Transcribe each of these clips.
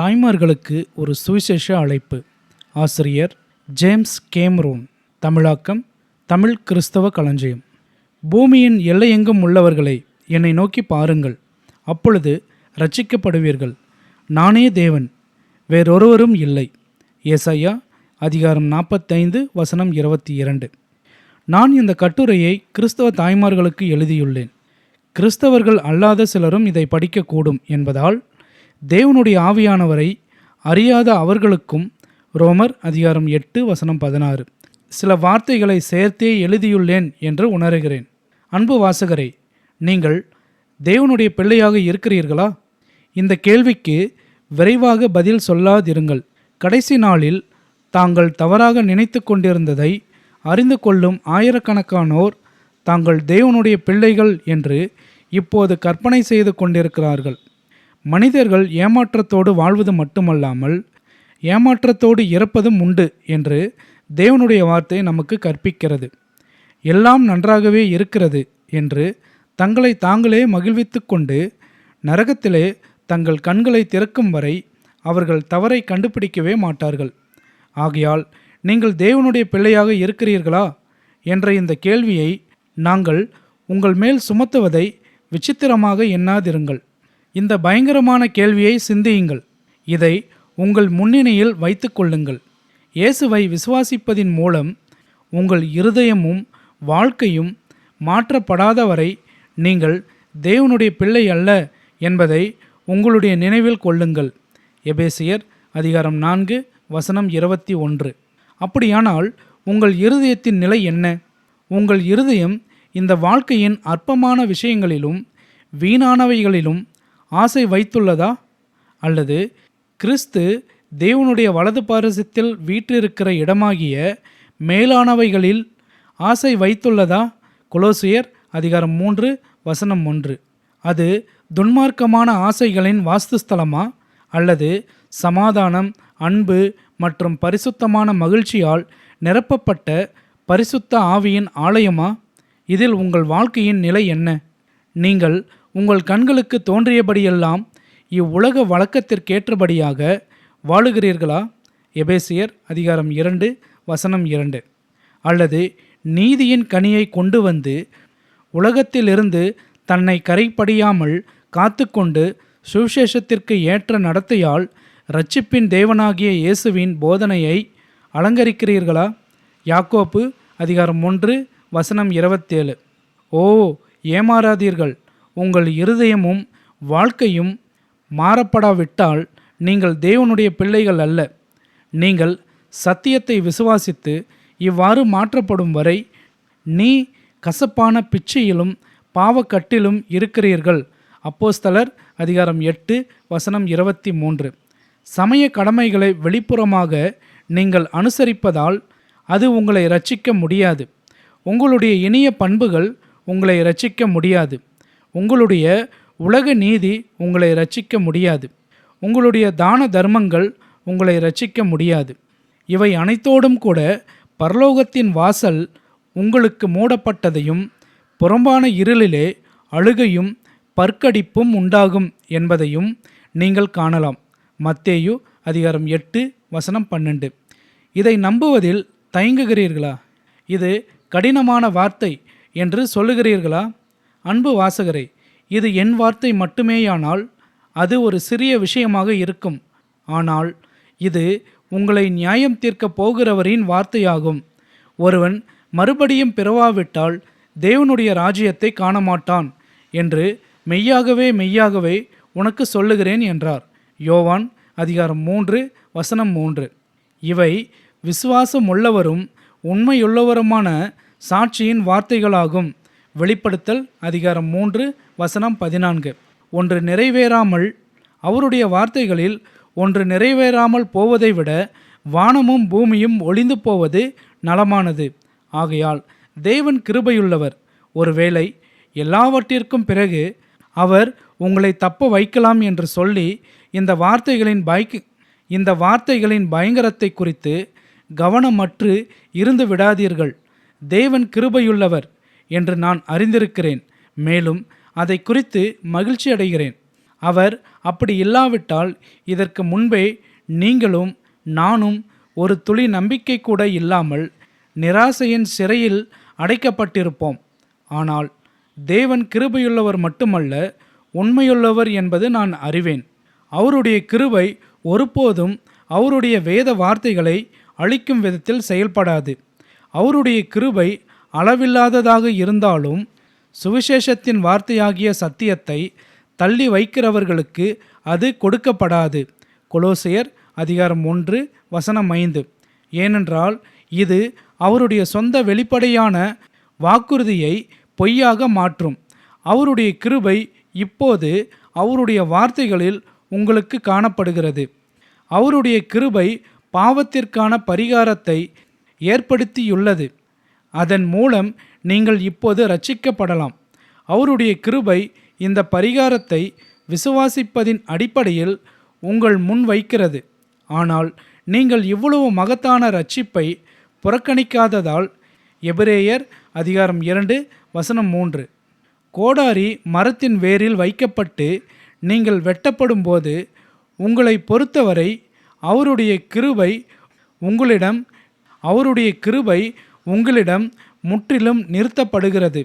தாய்மார்களுக்கு ஒரு சுவிசேஷ அழைப்பு. ஆசிரியர் ஜேம்ஸ் கேம்ரோன். தமிழாக்கம். தமிழ் கிறிஸ்தவ களஞ்சியம். பூமியின் எல்லையெங்கும் உள்ளவர்களை என்னை நோக்கி பாருங்கள். அப்பொழுது ரட்சிக்கப்படுவீர்கள் நானே தேவன். வேறொருவரும் இல்லை. ஏசையா அதிகாரம் நாற்பத்தைந்து வசனம் இருபத்தி இரண்டு. நான் இந்த கட்டுரையை கிறிஸ்தவ தாய்மார்களுக்கு எழுதியுள்ளேன். கிறிஸ்தவர்கள் அல்லாத சிலரும் இதை படிக்கக்கூடும் என்பதால் தேவனுடைய ஆவியானவரை அறியாத அவர்களுக்கும் ரோமர் அதிகாரம் எட்டு வசனம் பதினாறு. சில வார்த்தைகளை சேர்த்தே எழுதியுள்ளேன் என்று உணர்கிறேன். அன்பு வாசகரே நீங்கள் தேவனுடைய பிள்ளையாக இருக்கிறீர்களா? இந்த கேள்விக்கு விரைவாக பதில் சொல்லாதிருங்கள். கடைசி நாளில் தாங்கள் தவறாக நினைத்து கொண்டிருந்ததை அறிந்து கொள்ளும் ஆயிரக்கணக்கானோர் தாங்கள் தேவனுடைய பிள்ளைகள் என்று இப்போது கற்பனை செய்து கொண்டிருக்கிறார்கள். மனிதர்கள் ஏமாற்றத்தோடு வாழ்வது மட்டுமல்லாமல் ஏமாற்றத்தோடு இறப்பதும் உண்டு என்று தேவனுடைய வார்த்தை நமக்கு கற்பிக்கிறது. எல்லாம் நன்றாகவே இருக்கிறது என்று தங்களை தாங்களே மகிழ்வித்து கொண்டு நரகத்திலே தங்கள் கண்களை திறக்கும் வரை அவர்கள் தவறை கண்டுபிடிக்கவே மாட்டார்கள். ஆகையால் நீங்கள் தேவனுடைய பிள்ளையாக இருக்கிறீர்களா? என்ற இந்த கேள்வியை நாங்கள் உங்கள் மேல் சுமத்துவதை விசித்திரமாக எண்ணாதிருங்கள். இந்த பயங்கரமான கேள்வியை சிந்தியுங்கள். இதை உங்கள் முன்னணியில் வைத்து கொள்ளுங்கள். இயேசுவை விசுவாசிப்பதின் மூலம் உங்கள் இருதயமும் வாழ்க்கையும் மாற்றப்படாதவரை நீங்கள் தேவனுடைய பிள்ளை அல்ல என்பதை உங்களுடைய நினைவில் கொள்ளுங்கள். எபேசியர் அதிகாரம் நான்கு வசனம் இருபத்தி ஒன்று. அப்படியானால் உங்கள் இருதயத்தின் நிலை என்ன? உங்கள் இருதயம் இந்த வாழ்க்கையின் அற்பமான விஷயங்களிலும் வீணானவைகளிலும் ஆசை வைத்துள்ளதா? அல்லது கிறிஸ்து தேவனுடைய வலது பாரசத்தில் வீற்றிருக்கிற இடமாகிய மேலானவைகளில் ஆசை வைத்துள்ளதா? கொலோசியர் அதிகாரம் மூன்று வசனம் ஒன்று. அது துன்மார்க்கமான ஆசைகளின் வாஸ்துஸ்தலமா? அல்லது சமாதானம் அன்பு மற்றும் பரிசுத்தமான மகிழ்ச்சியால் நிரப்பப்பட்ட பரிசுத்த ஆவியின் ஆலயமா? இதில் உங்கள் வாழ்க்கையின் நிலை என்ன? நீங்கள் உங்கள் கண்களுக்கு தோன்றியபடியெல்லாம் இவ்வுலக வழக்கத்திற்கேற்றபடியாக வாழுகிறீர்களா? எபேசியர் அதிகாரம் இரண்டு வசனம் இரண்டு. அல்லது நீதியின் கனியை கொண்டு வந்து உலகத்திலிருந்து தன்னை கரைப்படியாமல் காத்துக்கொண்டு சுவிசேஷத்திற்கு ஏற்ற நடத்தையால் இரட்சிப்பின் தேவனாகிய இயேசுவின் போதனையை அலங்கரிக்கிறீர்களா? யாக்கோப்பு அதிகாரம் ஒன்று வசனம் இருபத்தேழு. ஓ ஏமாறாதீர்கள். உங்கள் இருதயமும் வாழ்க்கையும் மாறப்படாவிட்டால் நீங்கள் தேவனுடைய பிள்ளைகள் அல்ல. நீங்கள் சத்தியத்தை விசுவாசித்து இவ்வாறு மாற்றப்படும் வரை நீ கசப்பான பிச்சையிலும் பாவக்கட்டிலும் இருக்கிறீர்கள். அப்போஸ்தலர் அதிகாரம் எட்டு வசனம் இருபத்தி மூன்று சமய கடமைகளை வெளிப்புறமாக நீங்கள் அனுசரிப்பதால் அது உங்களை ரட்சிக்க முடியாது. உங்களுடைய இனிய பண்புகள் உங்களை ரட்சிக்க முடியாது. உங்களுடைய உலக நீதி உங்களை ரட்சிக்க முடியாது. உங்களுடைய தான தர்மங்கள் உங்களை ரட்சிக்க முடியாது. இவை அனைத்தோடும் கூட பரலோகத்தின் வாசல் உங்களுக்கு மூடப்பட்டதையும் புறம்பான இருளிலே அழுகையும் பற்கடிப்பும் உண்டாகும் என்பதையும் நீங்கள் காணலாம். மத்தேயு அதிகாரம் எட்டு வசனம் பன்னெண்டு. இதை நம்புவதில் தயங்குகிறீர்களா? இது கடினமான வார்த்தை என்று சொல்லுகிறீர்களா? அன்பு வாசகரே இது என் வார்த்தை மட்டுமேயானால் அது ஒரு சிறிய விஷயமாக இருக்கும். ஆனால் இது உங்களை நியாயம் தீர்க்கப் போகிறவரின் வார்த்தையாகும். ஒருவன் மறுபடியும் பிறவாவிட்டால் தேவனுடைய ராஜ்யத்தை காணமாட்டான் என்று மெய்யாகவே மெய்யாகவே உனக்கு சொல்லுகிறேன் என்றார். யோவான் அதிகாரம் மூன்று வசனம் மூன்று. இவை விசுவாசம் உள்ளவரும் உண்மையுள்ளவருமான சாட்சியின் வார்த்தைகளாகும். வெளிப்படுத்தல் அதிகாரம் மூன்று வசனம் பதினான்கு. ஒன்று நிறைவேறாமல் அவருடைய வார்த்தைகளில் ஒன்று நிறைவேறாமல் போவதை விட வானமும் பூமியும் ஒளிந்து போவது நலமானது. ஆகையால் தேவன் கிருபையுள்ளவர். ஒருவேளை எல்லாவற்றிற்கும் பிறகு அவர் உங்களை தப்ப வைக்கலாம் என்று சொல்லி இந்த வார்த்தைகளின் பயக்கு இந்த வார்த்தைகளின் பயங்கரத்தை குறித்து கவனமற்று இருந்து விடாதீர்கள். தேவன் கிருபையுள்ளவர். என்று நான் அறிந்திருக்கிறேன். மேலும் அதை குறித்து மகிழ்ச்சி அடைகிறேன். அவர் அப்படி இல்லாவிட்டால் இதற்கு முன்பே நீங்களும் நானும் ஒரு துளி நம்பிக்கை கூட இல்லாமல் நிராசையின் சிறையில் அடைக்கப்பட்டிருப்போம். ஆனால் தேவன் கிருபையுள்ளவர் மட்டுமல்ல உண்மையுள்ளவர் என்பது நான் அறிவேன். அவருடைய கிருபை ஒருபோதும் அவருடைய வேத வார்த்தைகளை அழிக்கும் விதத்தில் செயல்படாது. அவருடைய கிருபை அளவில்லாததாக இருந்தாலும் சுவிசேஷத்தின் வார்த்தையாகிய சத்தியத்தை தள்ளி வைக்கிறவர்களுக்கு அது கொடுக்கப்படாது. கொலோசியர் அதிகாரம் ஒன்று வசனம் ஐந்து. ஏனென்றால் இது அவருடைய சொந்த வெளிப்படையான வாக்குறுதியை பொய்யாக மாற்றும். அவருடைய கிருபை இப்போது அவருடைய வார்த்தைகளில் உங்களுக்கு காணப்படுகிறது. அவருடைய கிருபை பாவத்திற்கான பரிகாரத்தை ஏற்படுத்தியுள்ளது. அதன் மூலம் நீங்கள் இப்போது ரட்சிக்கப்படலாம் அவருடைய கிருபை இந்த பரிகாரத்தை விசுவாசிப்பதின் அடிப்படையில் உங்கள் முன் வைக்கிறது. ஆனால் நீங்கள் இவ்வளவு மகத்தான ரட்சிப்பை புறக்கணிக்காததால் எபிரேயர் அதிகாரம் இரண்டு வசனம் மூன்று. கோடாரி மரத்தின் வேரில் வைக்கப்பட்டு நீங்கள் வெட்டப்படும்போது உங்களை பொறுத்தவரை அவருடைய கிருபை உங்களிடம் அவருடைய கிருபை உங்களிடம் முற்றிலும் நிறுத்தப்படுகிறது.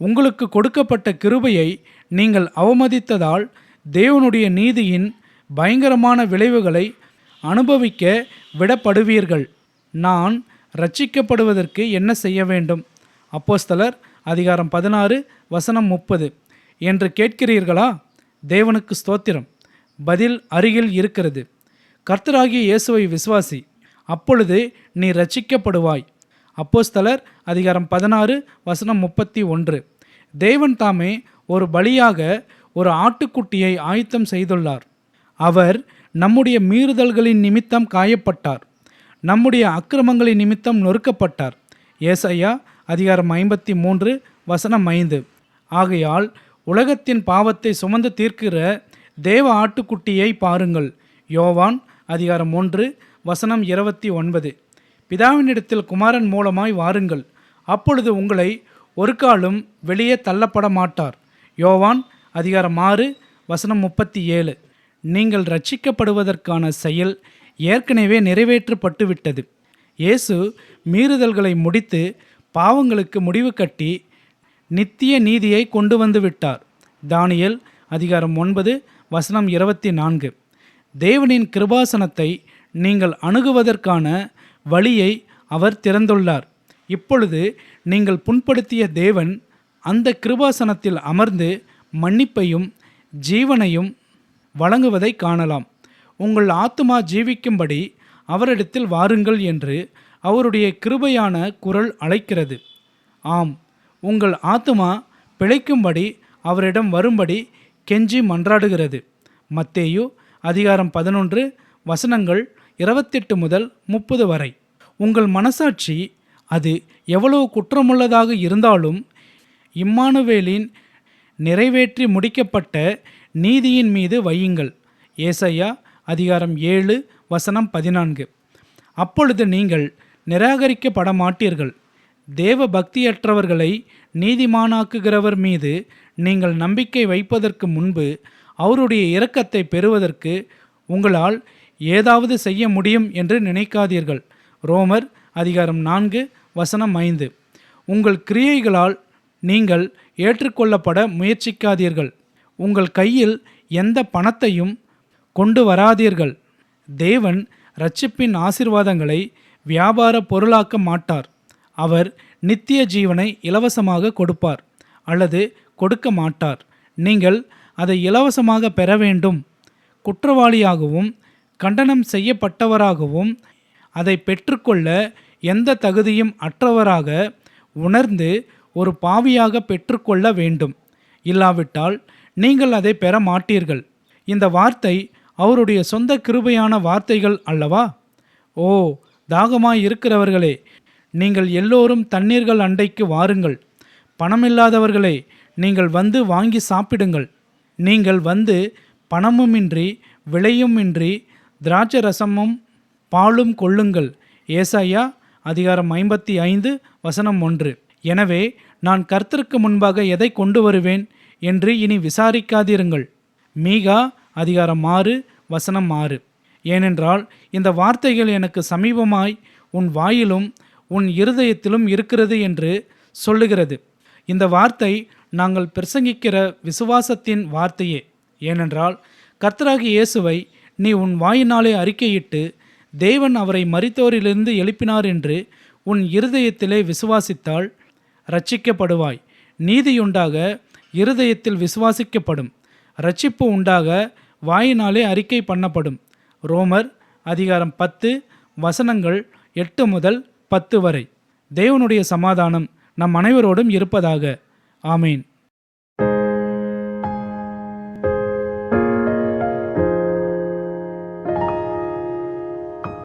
உங்களுக்கு கொடுக்கப்பட்ட கிருபையை நீங்கள் அவமதித்ததால் தேவனுடைய நீதியின் பயங்கரமான விளைவுகளை அனுபவிக்க விடப்படுவீர்கள். நான் ரட்சிக்கப்படுவதற்கு என்ன செய்ய வேண்டும்? அப்போஸ்தலர் அதிகாரம் பதினாறு வசனம் முப்பது. என்று கேட்கிறீர்களா? தேவனுக்கு ஸ்தோத்திரம். பதில் அருகில் இருக்கிறது. கர்த்தராகிய இயேசுவை விசுவாசி அப்பொழுது நீ ரட்சிக்கப்படுவாய் அப்போஸ்தலர் அதிகாரம் பதினாறு வசனம் முப்பத்தி ஒன்று. தேவன் தாமே ஒரு பலியாக ஒரு ஆட்டுக்குட்டியை ஆயத்தம் செய்துள்ளார். அவர் நம்முடைய மீறுதல்களின் நிமித்தம் காயப்பட்டார். நம்முடைய அக்கிரமங்களின் நிமித்தம் நொறுக்கப்பட்டார். ஏசையா அதிகாரம் ஐம்பத்தி மூன்று வசனம் ஐந்து. ஆகையால் உலகத்தின் பாவத்தை சுமந்து தீர்க்கிற தேவ ஆட்டுக்குட்டியை பாருங்கள். யோவான் அதிகாரம் ஒன்று வசனம் இருபத்தி ஒன்பது. பிதாவினிடத்தில் குமாரன் மூலமாய் வாருங்கள். அப்பொழுது உங்களை ஒரு காலும் வெளியே தள்ளப்பட மாட்டார் யோவான் அதிகாரம் ஆறு வசனம் முப்பத்தி ஏழு. நீங்கள் ரட்சிக்கப்படுவதற்கான செயல் ஏற்கனவே நிறைவேற்றப்பட்டு விட்டது இயேசு மீறுதல்களை முடித்து பாவங்களுக்கு முடிவு கட்டி நித்திய நீதியை கொண்டு வந்து விட்டார். தானியல் அதிகாரம் ஒன்பது வசனம் இருபத்தி நான்கு. தேவனின் கிருபாசனத்தை நீங்கள் அணுகுவதற்கான வழியை அவர் திறந்துள்ளார். இப்பொழுது நீங்கள் புண்படுத்திய தேவன் அந்த கிருபாசனத்தில் அமர்ந்து மன்னிப்பையும் ஜீவனையும் வழங்குவதை காணலாம். உங்கள் ஆத்துமா ஜீவிக்கும்படி அவரிடத்தில் வாருங்கள் என்று அவருடைய கிருபையான குரல் அழைக்கிறது. ஆம் உங்கள் ஆத்துமா பிழைக்கும்படி அவரிடம் வரும்படி கெஞ்சி மன்றாடுகிறது. மத்தேயு அதிகாரம் பதினொன்று வசனங்கள் இருபத்தெட்டு முதல் முப்பது வரை. உங்கள் மனசாட்சி அது எவ்வளவு குற்றமுள்ளதாக இருந்தாலும் இம்மானுவேலின் நிறைவேற்றி முடிக்கப்பட்ட நீதியின் மீது வையுங்கள். ஏசையா அதிகாரம் ஏழு வசனம் பதினான்கு. அப்பொழுது நீங்கள் நிராகரிக்கப்பட மாட்டீர்கள் தேவ பக்தியற்றவர்களை நீதிமானாக்குகிறவர் மீது நீங்கள் நம்பிக்கை வைப்பதற்கு முன்பு அவருடைய இரக்கத்தை பெறுவதற்கு உங்களால் ஏதாவது செய்ய முடியும் என்று நினைக்காதீர்கள். ரோமர் அதிகாரம் நான்கு வசனம் ஐந்து. உங்கள் கிரியைகளால் நீங்கள் ஏற்றுக்கொள்ளப்பட முயற்சிக்காதீர்கள். உங்கள் கையில் எந்த பணத்தையும் கொண்டு வராதீர்கள். தேவன் ரட்சிப்பின் ஆசிர்வாதங்களை வியாபார பொருளாக்க மாட்டார். அவர் நித்திய ஜீவனை இலவசமாக கொடுப்பார் அல்லது கொடுக்க மாட்டார். நீங்கள் அதை இலவசமாக பெற வேண்டும். குற்றவாளியாகவும் கண்டனம் செய்யப்பட்டவராகவும் அதை பெற்றுக்கொள்ள எந்த தகுதியும் அற்றவராக உணர்ந்து ஒரு பாவியாக பெற்றுக்கொள்ள வேண்டும். இல்லாவிட்டால் நீங்கள் அதை பெற மாட்டீர்கள். இந்த வார்த்தை அவருடைய சொந்த கிருபையான வார்த்தைகள் அல்லவா? ஓ தாகமாய் இருக்கிறவர்களே நீங்கள் எல்லோரும் தண்ணீர்கள் அண்டைக்கு வாருங்கள். பணமில்லாதவர்களே நீங்கள் வந்து வாங்கி சாப்பிடுங்கள். நீங்கள் வந்து பணமுமின்றி விலையுமின்றி திராட்சை ரசமும் பாலும் கொள்ளுங்கள். ஏசாயா அதிகாரம் ஐம்பத்தி ஐந்து வசனம் ஒன்று. எனவே நான் கர்த்தருக்கு முன்பாக எதை கொண்டு வருவேன் என்று இனி விசாரிக்காதிருங்கள். மீகா அதிகாரம் ஆறு வசனம் ஆறு. ஏனென்றால் இந்த வார்த்தைகள் எனக்கு சமீபமாய் உன் வாயிலும் உன் இருதயத்திலும் இருக்கிறது என்று சொல்லுகிறது. இந்த வார்த்தை நாங்கள் பிரசங்கிக்கிற விசுவாசத்தின் வார்த்தையே. ஏனென்றால் கர்த்தராகி இயேசுவை நீ உன் வாயினாலே அறிக்கையிட்டு தேவன் அவரை மறித்தோரிலிருந்து எழுப்பினார் என்று உன் இருதயத்திலே விசுவாசித்தால் ரட்சிக்கப்படுவாய் நீதியுண்டாக இருதயத்தில் விசுவாசிக்கப்படும். ரட்சிப்பு உண்டாக வாயினாலே அறிக்கை பண்ணப்படும். ரோமர் அதிகாரம் பத்து வசனங்கள் எட்டு முதல் பத்து வரை. தேவனுடைய சமாதானம் நம் அனைவரோடும் இருப்பதாக. ஆமேன்.